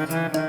Mm-hmm.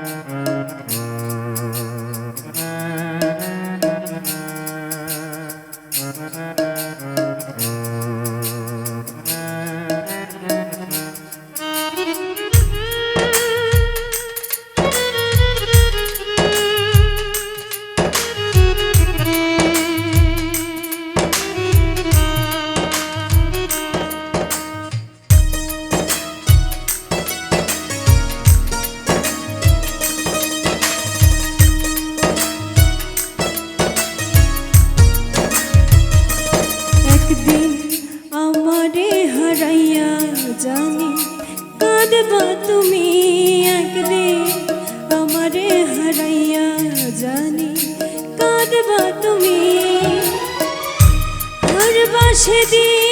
কাঁদবা তুমি একদিন আমারে হারাইয়া জানি কাঁদবা তুমি। হারবা সেদিন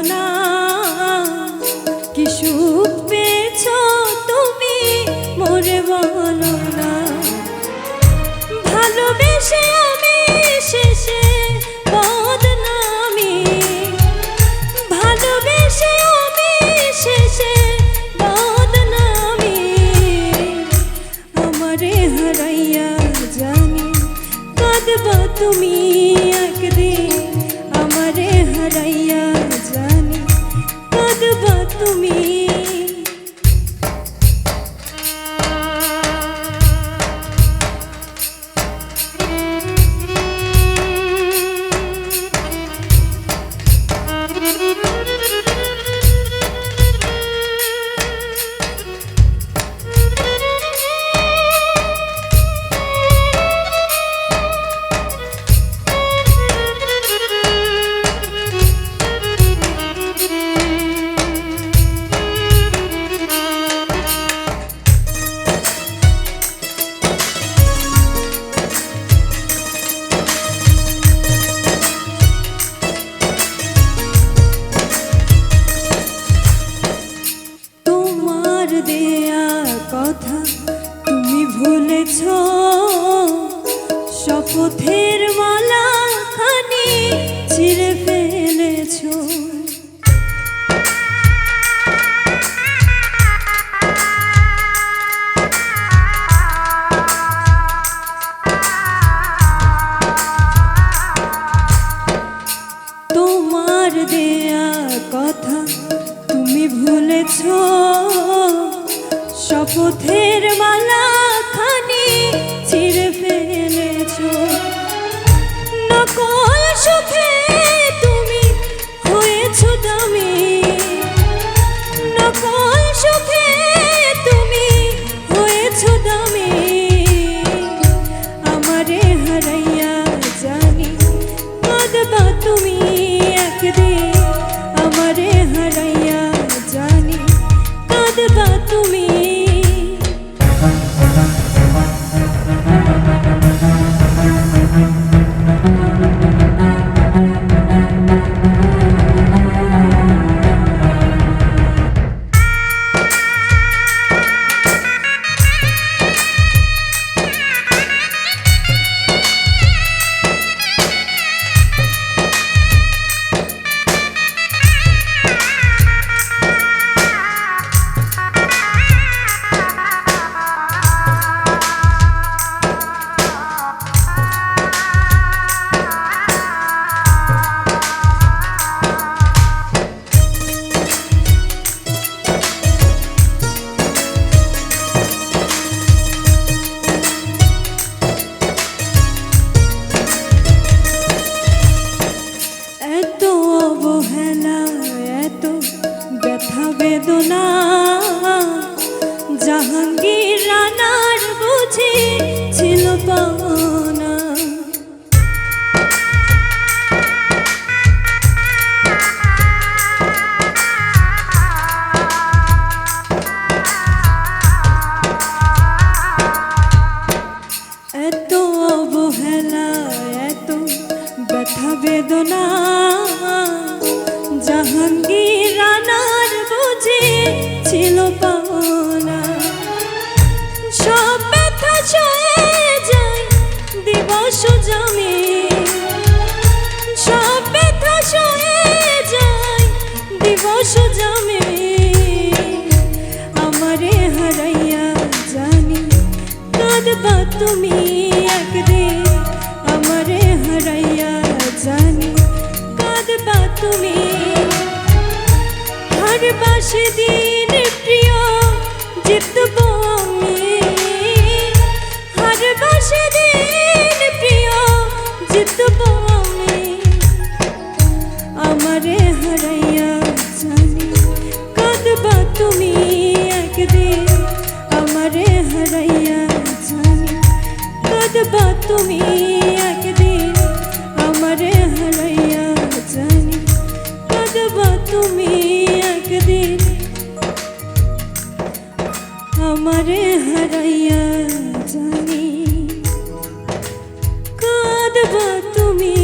তুমি একদিন। আমারে হারাইয়া দেয়া কথা তুমি ভুলেছ। শপথের মালা খানি ছিঁড়ে ফেলেছ। তুমি ভুলেছ শপথের মালা খানি ছিঁড়ে ফেলেছ। নকল সুখে অবহেলা এত ব্যথা বেদনা। জাহাঙ্গীর রানার বুঝি ছিল পাওনা। সব ব্যথা যায় দিবস জমি। যায় দিবস আমারে হারাইয়া জানি তুমি। তুমি। আর বাসে দিন প্রিয়, জিতব আমি। আর বাসে দিন প্রিয়, জিতব আমি। জানি, কাঁদবা তুমি একদিন। আমারে হারাইয়া জানি, কাঁদবা তুমি আমারে হারাইয়া জানি কাঁদবা তুমি